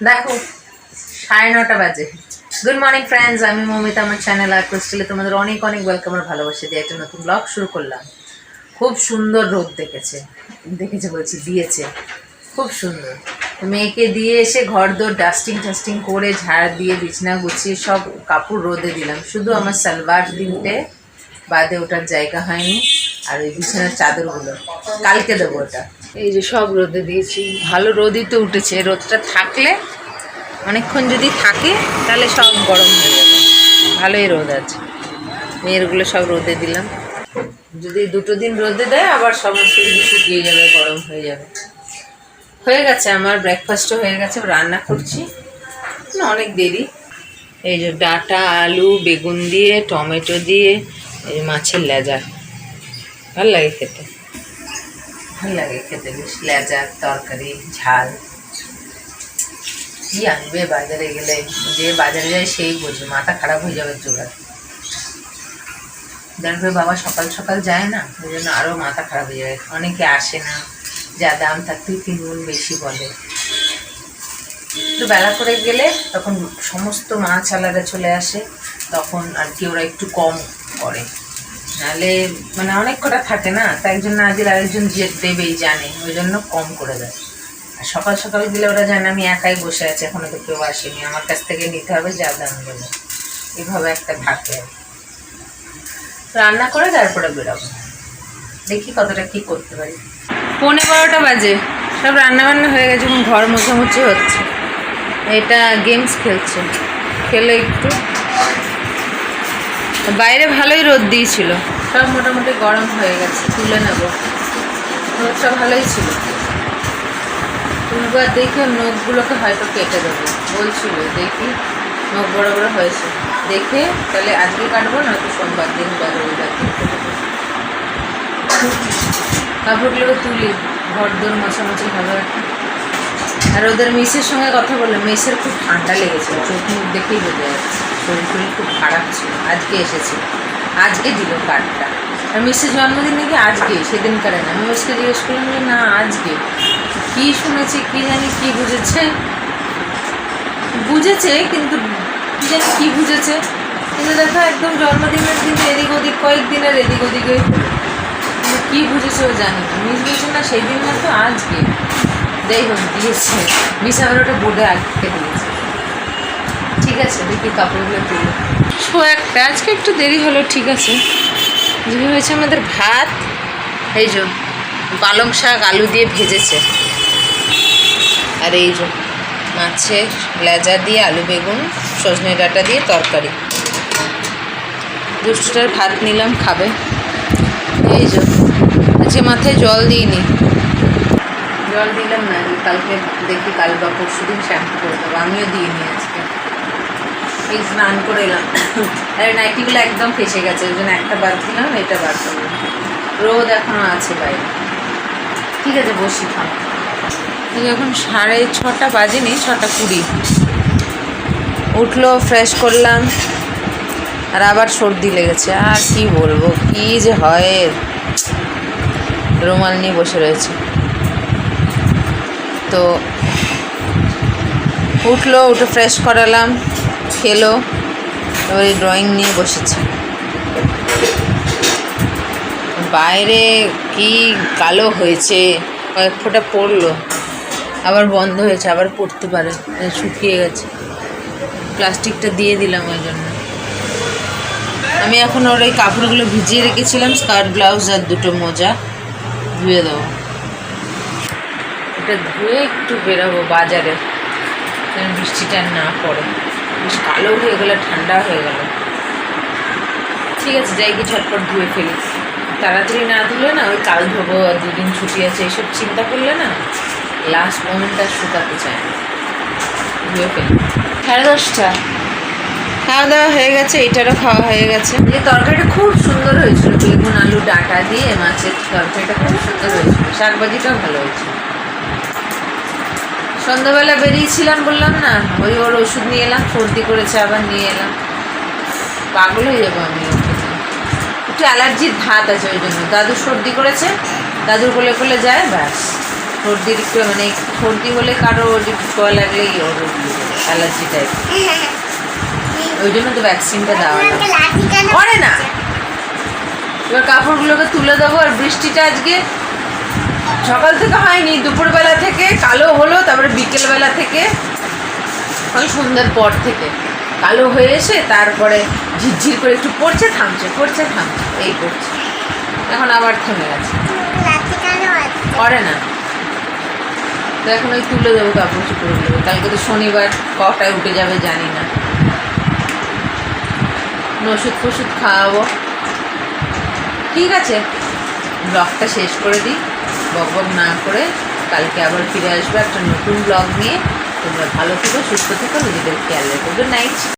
দেখো, সাড়ে নটা বাজে। গুড মর্নিং ফ্রেন্ডস আমি মমিতা, আমার চ্যানেল আর ক্রিস্টালে তোমাদের অনেক অনেক ওয়েলকাম আর ভালোবাসা দিয়ে একটা নতুন ব্লগ শুরু করলাম। খুব সুন্দর রোদ দেখেছে। দেখেছে বলছি, দিয়েছে। খুব সুন্দর। মেয়েকে দিয়ে এসে ঘর দোর ডাস্টিং টাস্টিং করে ঝাড় দিয়ে বিছনা গুছিয়ে সব কাপড় রোদে দিলাম। শুধু আমার সালবার দিনটে বাদে ওটার জায়গা হয়নি, আর ওই বিছানার চাদরগুলো। কালকে দেবো ওটা। এই যে সব রোদে দিয়েছি। ভালো রোদই তো উঠেছে। রোদটা থাকলে অনেকক্ষণ যদি থাকে তাহলে সব গরম হয়ে যাবে। ভালোই রোদ আছে। মেয়েরগুলো সব রোদে দিলাম। যদি দুটো দিন রোদে দেয় আবার সমস্ত কিছু শুকিয়ে যাবে গরম হয়ে যাবে। হয়ে গেছে আমার ব্রেকফাস্টও হয়ে গেছে। রান্না করছি। না, অনেক দেরি। এই যে ডাটা আলু বেগুন দিয়ে টমেটো দিয়ে এই মাছের লেজা। ভালো লাগে খেতে। ভালো লাগে খেতে বেশ। লেজা তরকারি, ঝাল। কি আনবে বাজারে গেলে? যে বাজারে যায় সেই বোঝে, মাথা খারাপ হয়ে যাবে জোগাড়। দেখবে বাবা সকাল সকাল যায় না, ওই জন্য আরও মাথা খারাপ হয়ে যাবে অনেকে আসে না, যা দাম থাকতেই তিন গুণ বেশি বলে। একটু বেলা করে গেলে তখন সমস্ত মাছ আলাদা চলে আসে, তখন আর কি ওরা একটু কম করে। নাহলে মানে অনেক কটা থাকে না তাই একজন না দিলে আরেকজন যে দেবেই জানে, ওই জন্য কম করে দেয়। আর সকাল সকাল গেলে ওরা জানে আমি একাই বসে আছি, এখনও তো কেউ আসেনি, আমার কাছ থেকে নিতে হবে যা দাম দেবে এভাবে একটা থাকে। রান্না করে তারপরে বেরোবো। দেখি কতটা কি করতে পারি। পৌনে বারোটা বাজে, সব রান্না বান্না হয়ে গেছে এখন ঘর মোছামুছি হচ্ছে। এটা গেমস খেলছে, খেলে একটু বাইরে ভালোই রোদ দিয়েছিল। সব মোটামুটি গরম হয়ে গেছে, তুলে নেব। রোদটা ভালোই ছিল। তুলবার দেখে নখগুলোকে হয়তো কেটে দেবো। বলছিল, দেখি, নখ বড় বড় হয়েছে। দেখে তাহলে আজকে কাটবো নয়তো সোমবার দিন বা রবিবার দিন কাপড়গুলোকে তুলি, ঘর দোর মোছামুছি হবে আর ওদের মিসের সঙ্গে কথা বললাম, মেসের খুব ঠান্ডা লেগেছে চোখ মুখ দেখেই বোঝা যাচ্ছে। শরীর শরীর খুব খারাপ ছিল। আজকে এসেছে। আজকে দিল কার্ডটা। আর মিসের জন্মদিন নাকি আজকে? সেদিনকার না। আমি মিসকে জিজ্ঞেস করলাম যে, না, আজকে। কী শুনেছি, কী জানি, কী বুঝেছে? বুঝেছে, কিন্তু কী জানি, কী বুঝেছে? কিন্তু দেখো, একদম জন্মদিনের দিন এদিক ওদিক, কয়েকদিনের এদিক ওদিকে। কী বুঝেছে ও জানি না। মিস বলছে, না সেই দিন না তো আজকে। যাই হোক, দিয়েছে। মিস আবার ওটা বোর্ডে আটকে দিয়েছে। ঠিক আছে দেখি কাপড়গুলো তুলো। শো একটা আজকে একটু দেরি হলো ঠিক আছে। যে হয়েছে আমাদের ভাত এই যে পালং শাক আলু দিয়ে ভেজেছে। আর এই যে মাছের লেজা দিয়ে আলু বেগুন সজনে ডাঁটা দিয়ে তরকারি। দুষ্টটার ভাত নিলাম খাবে। এই যে আজকে মাথায় জল দিইনি। জল দিলাম না কালকে দেখি কাল বা পরশু দিন শ্যাম্পু করে দেবো আমিও দিইনি এই স্নান করে এলাম। আর নাইটিগুলো একদম ফেসে গেছে, ওই জন্য একটা বাদ দিলাম এটা বাদ দিলাম রোদ এখনও আছে বাইরে। ঠিক আছে, বসি, থাম। ঠিক এখন সাড়ে ছটা বাজেনি, ছটা কুড়ি। উঠল ফ্রেশ করলাম, আর আবার সর্দি লেগেছে। আর কি বলব, কি যে হয়। রুমাল নিয়ে বসে রয়েছে। তো উঠল, উঠে ফ্রেশ করালাম। খেলো এবারে ড্রয়িং নিয়ে বসেছে। বাইরে কি কালো হয়েছে, কয়েক ফোঁটা পড়ল, আবার বন্ধ হয়েছে, আবার পড়তে পারে শুকিয়ে গেছে। প্লাস্টিকটা দিয়ে দিলাম ওই জন্য। আমি এখন ওর এই কাপড়গুলো ভিজিয়ে রেখেছিলাম, স্কার্ট, ব্লাউজ আর দুটো মোজা ধুয়ে দেবো। এটা ধুয়ে একটু বেরোবো বাজারে বৃষ্টিটা না পড়ে। বেশ কালো হয়ে গেলে ঠান্ডা হয়ে গেল। ঠিক আছে যাই কি ঝটপট ধুয়ে ফেলি। তাড়াতাড়ি না ধুলে না ওই কাল ধোবো আর দুদিন ছুটি আছে এইসব চিন্তা করলে না লাস্ট মোমেন্টটা শুকাতে চায় না। ধুয়ে ফেলি। সাড়ে দশটা। খাওয়া দাওয়া হয়ে গেছে এটারও খাওয়া হয়ে গেছে। এই তরকারিটা খুব সুন্দর হয়েছিল বেগুন আলু ডাঁটা দিয়ে মাছের তরকারিটা খুব সুন্দর হয়েছিল। শাকভাজিটাও ভালো হয়েছিল। সন্ধ্যাবেলা বেরিয়েছিলাম বললাম না ওই ওর ওষুধ নিয়ে এলাম সর্দি করেছে আবার নিয়ে এলাম। পাগল হয়ে যাব আমি। একটু অ্যালার্জির ধাত আছে ওই জন্য। দাদু সর্দি করেছে দাদুর কোলে কোলে যায় ব্যাস। সর্দির একটু মানে সর্দি হলে কারও ছোঁয়া লাগলেই ওর অ্যালার্জি টাইপ ওই জন্য তো ভ্যাকসিনটা দেওয়া করে না। এবার কাপড়গুলোকে তুলে দেবো আর বৃষ্টিটা আজকে সকাল থেকে হয়নি, দুপুরবেলা থেকে, কালো হলো, তারপরে বিকেলবেলা থেকে, ওই সন্ধ্যার পর থেকে। কালো হয়ে এসে তারপরে ঝিরঝির করে একটু পড়ছে, থামছে পড়ছে, থামছে, এই পড়ছে। এখন আবার থেমে গেছে। করে না। তো এখন ওই তুলে দেবো, কাপড় চুপড়গুলো কালকে তো শনিবার, কটায় উঠে যাবে জানি না। ওষুধ ফষুধ খাওয়াবো। ঠিক আছে ব্লগটা শেষ করে দিই। বক বক না করে কালকে আবার ফিরে আসবে একটা নতুন ব্লগ নিয়ে। তোমরা ভালো থেকো, সুস্থ থেকো, নিজেদের খেয়াল রেখো। Good night